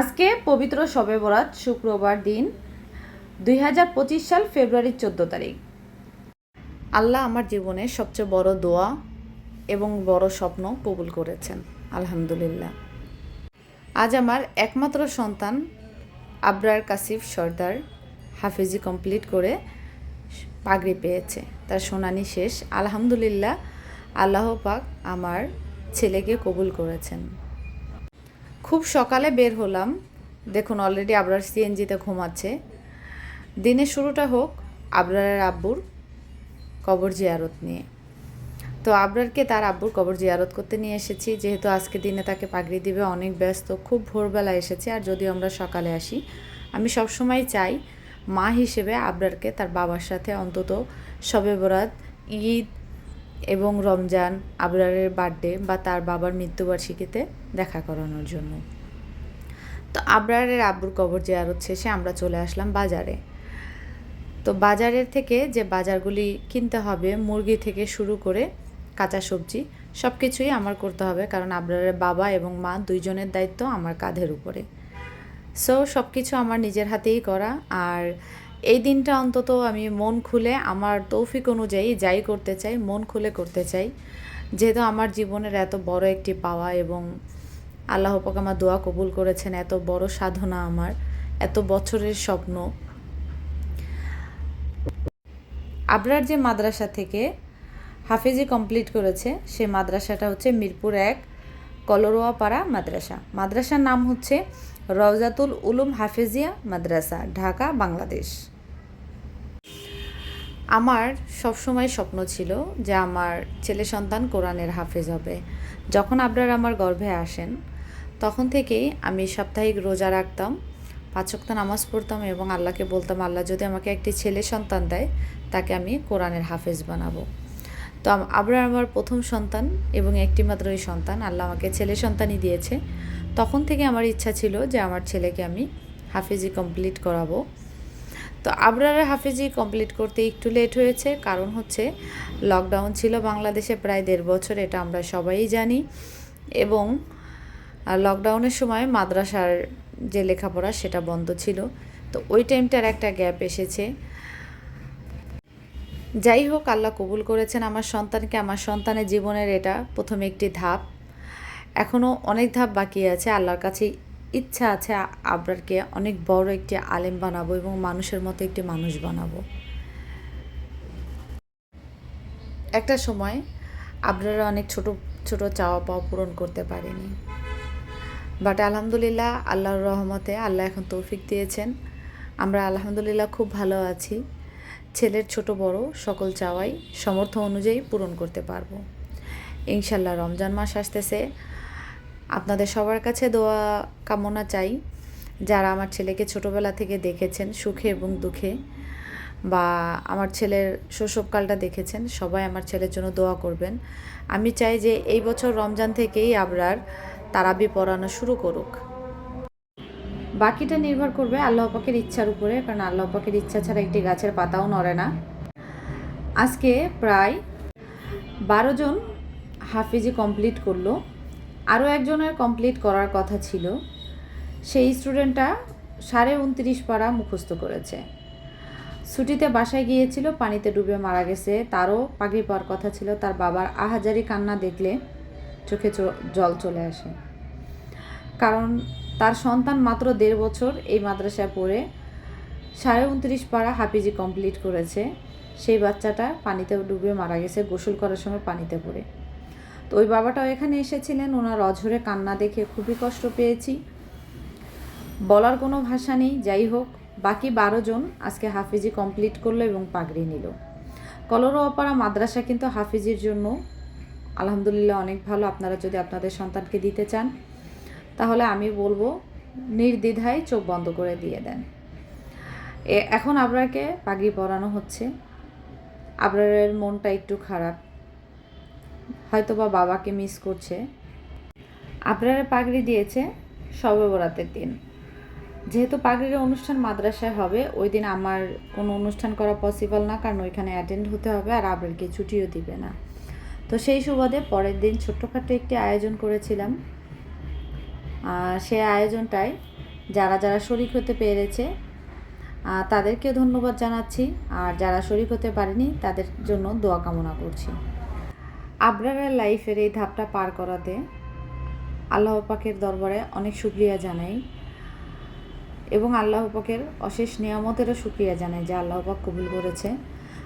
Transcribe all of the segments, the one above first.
আজকে পবিত্র শবে বরাত শুক্রবার দিন দুই হাজার পঁচিশ সাল ফেব্রুয়ারির চোদ্দ তারিখ। আল্লাহ আমার জীবনের সবচেয়ে বড় দোয়া এবং বড় স্বপ্ন কবুল করেছেন, আলহামদুলিল্লাহ। আজ আমার একমাত্র সন্তান আবরার কাসিফ সর্দার হাফিজি কমপ্লিট করে পাগড়ি পেয়েছে। তার শুনানি শেষ। আলহামদুলিল্লাহ, আল্লাহ পাক আমার ছেলেকে কবুল করেছেন। খুব সকালে বের হলাম। দেখুন অলরেডি আবরার সিএনজিতে ঘুমাচ্ছে। দিনের শুরুটা হোক আবরারের আব্বুর কবর জিয়ারত নিয়ে। তো আবরারকে তার আব্বুর কবর জিয়ারত করতে নিয়ে এসেছি। যেহেতু আজকে দিনে তাকে পাগড়ি দিবে, অনেক ব্যস্ত, খুব ভোরবেলা এসেছে। আর যদিও আমরা সকালে আসি, আমি সবসময় চাই মা হিসেবে আবরারকে তার বাবার সাথে অন্তত শবে বরাত, ঈদ এবং রমজান, আবরারের বার্থডে বা তার বাবার মৃত্যুবার্ষিকীতে দেখা করানোর জন্য। তো আবরারের আব্বুর কবর জিয়ারত শেষে আমরা চলে আসলাম বাজারে। তো বাজারের থেকে যে বাজারগুলি কিনতে হবে, মুরগি থেকে শুরু করে কাঁচা সবজি সব কিছুই আমার করতে হবে কারণ আবরারের বাবা এবং মা দুইজনের দায়িত্ব আমার কাঁধের উপরে। সো সব কিছু আমার নিজের হাতেই করা আর এই দিনটা অন্তত আমি মন খুলে, আমার তৌফিক অনুযায়ী যাই করতে চাই, মন খুলে করতে চাই। যেহেতু আমার জীবনের এত বড় একটি পাওয়া এবং আল্লাহ পাক আমার দোয়া কবুল করেছেন, এত বড় সাধনা আমার, এত বছরের স্বপ্ন। আবরার যে মাদ্রাসা থেকে হাফিজি কমপ্লিট করেছে, সে মাদ্রাসাটা হচ্ছে মিরপুর এক কলরোয়াপাড়া মাদ্রাসা। মাদ্রাসার নাম হচ্ছে রওজাতুল উলুম হাফিজিয়া মাদ্রাসা, ঢাকা, বাংলাদেশ। আমার সবসময় স্বপ্ন ছিল যে আমার ছেলে সন্তান কোরআনের হাফেজ হবে। যখন আবরার আমার গর্ভে আসেন, তখন থেকেই আমি সাপ্তাহিক রোজা রাখতাম পাঁচক্ত নামাজ পড়তাম এবং আল্লাহকে বলতাম, আল্লাহ যদি আমাকে একটি ছেলে সন্তান দেয়, তাকে আমি কোরআনের হাফেজ বানাবো। তো আবরার আমার প্রথম সন্তান এবং একটি মাত্রই সন্তান, আল্লাহ আমাকে ছেলে সন্তানই দিয়েছে। তখন থেকে আমার ইচ্ছা ছিল যে আমার ছেলেকে আমি হাফিজি কমপ্লিট করাবো। তো আবরারের হাফিজি কমপ্লিট করতে একটু লেট হয়েছে। কারণ হচ্ছে লকডাউন ছিল বাংলাদেশে প্রায় দেড় বছর, এটা আমরা সবাই জানি। এবং লকডাউনের সময় মাদ্রাসার যে লেখাপড়া সেটা বন্ধ ছিল। তো ওই টাইমটার একটা গ্যাপ এসেছে। যাই হোক, আল্লাহ কবুল করেছেন আমার সন্তানকে। আমার সন্তানের জীবনের এটা প্রথম একটি ধাপ। এখনও অনেক ধাপ বাকি আছে। আল্লাহর কাছে ইচ্ছা আছে আবরারকে অনেক বড় একটি আলেম বানাবো এবং মানুষের মতো একটি মানুষ বানাবো। একটা সময় আবরারা অনেক ছোট ছোট চাওয়া পাওয়া পূরণ করতে পারেনি। বাট আলহামদুলিল্লাহ, আল্লাহর রহমতে আল্লাহ এখন তৌফিক দিয়েছেন। আমরা আলহামদুলিল্লাহ খুব ভালো আছি। ছেলের ছোট বড় সকল চাওয়াই সমর্থ অনুযায়ী পূরণ করতে পারব। ইনশাল্লাহ রমজান মাস আসতেছে। আপনাদের সবার কাছে দোয়া কামনা চাই যারা আমার ছেলেকে ছোটোবেলা থেকে দেখেছেন, সুখে এবং দুঃখে, বা আমার ছেলের শৈশবকালটা দেখেছেন, সবাই আমার ছেলের জন্য দোয়া করবেন। আমি চাই যে এই বছর রমজান থেকেই আবরার তারাবি পড়ানো শুরু করুক। বাকিটা নির্ভর করবে আল্লাহ পাকের ইচ্ছার উপরে, কারণ আল্লাহ পাকের ইচ্ছা ছাড়া একটি গাছের পাতাও নড়ে না। আজকে প্রায় বারো জন হাফিজি কমপ্লিট করল। আরও একজনের কমপ্লিট করার কথা ছিল। সেই স্টুডেন্টটা সাড়ে উনত্রিশ পাড়া মুখস্থ করেছে। ছুটিতে বাসায় গিয়েছিল, পানিতে ডুবে মারা গেছে। তারও পাগড়ি পাওয়ার কথা ছিল, তার বাবার আহাজারি কান্না দেখলে চোখে জল চলে আসে। কারণ তার সন্তান মাত্র দেড় বছর এই মাদ্রাসায় পড়ে, সাড়ে উনত্রিশ পাড়া হাফিজি কমপ্লিট করেছে। সেই বাচ্চাটা পানিতে ডুবে মারা গেছে, গোসল করার সময় পানিতে পড়ে। তো ওই বাবাটাও এখানে এসেছিলেন। ওনার অঝরে কান্না দেখে খুবই কষ্ট পেয়েছি। বলার কোনো ভাষা নেই, যাই হোক। বাকি বারো জন আজকে হাফিজি কমপ্লিট করল এবং পাগড়ি নিল। কলরোপাড়া মাদ্রাসা কিন্তু হাফিজির জন্য আলহামদুলিল্লাহ অনেক ভালো। আপনারা যদি আপনাদের সন্তানকে দিতে চান, তাহলে আমি বলব নির্দ্বিধায় চোখ বন্ধ করে দিয়ে দেন। এখন আপনাকে পাগড়ি পরানো হচ্ছে। আবরারের মনটা একটু খারাপ। হয়তো বা বাবাকে মিস করছে। আপনারা পাগড়ি দিয়েছে সবে বরাতের দিন। যেহেতু পাগড়ির অনুষ্ঠান মাদ্রাসায় হবে, ওই দিন আমার কোনো অনুষ্ঠান করা পসিবল না, কারণ ওইখানে অ্যাটেন্ড হতে হবে আর আবরারকে ছুটিও দিবে না। তো সেই সুবাদে পরের দিন ছোট্টখাটো একটি আয়োজন করেছিলাম। সেই আয়োজনটায় যারা যারা শরিক হতে পেরেছে তাদেরকে ধন্যবাদ জানাচ্ছি। আর যারা শরিক হতে পারেনি, তাদের জন্য দোয়া কামনা করছি। আবরারের লাইফের এই ধাপটা পার করাতে আল্লাহ পাকের দরবারে অনেক শুক্রিয়া জানাই এবং আল্লাহ পাকের অশেষ নিয়ামতেরও শুক্রিয়া জানাই যে আল্লাহ পাক কবুল করেছে।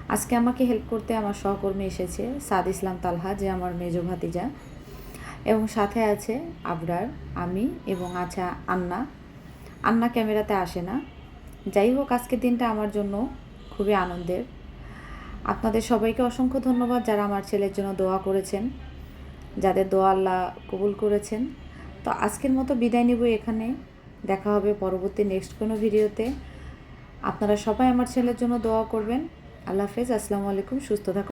আজকে আমাকে হেল্প করতে আমার সহকর্মী এসেছে, সাদ ইসলাম তালহা, যে আমার মেজ ভাতিজা। এবং সাথে আছে আবরার, আমি এবং আছে আন্না। আন্না ক্যামেরাতে আসে না। যাই হোক, আজকের দিনটা আমার জন্য খুবই আনন্দের। আপনাদের সবাইকে অসংখ্য ধন্যবাদ যারা আমার ছেলের জন্য দোয়া করেছেন, যাদের দোয়া আল্লাহ কবুল করেছেন। তো আজকের মতো বিদায় নিব এখানে। দেখা হবে পরবর্তী নেক্সট কোনো ভিডিওতে। আপনারা সবাই আমার ছেলের জন্য দোয়া করবেন। আল্লাহ হাফেজ, আসসালামু আলাইকুম, সুস্থ থাকুন।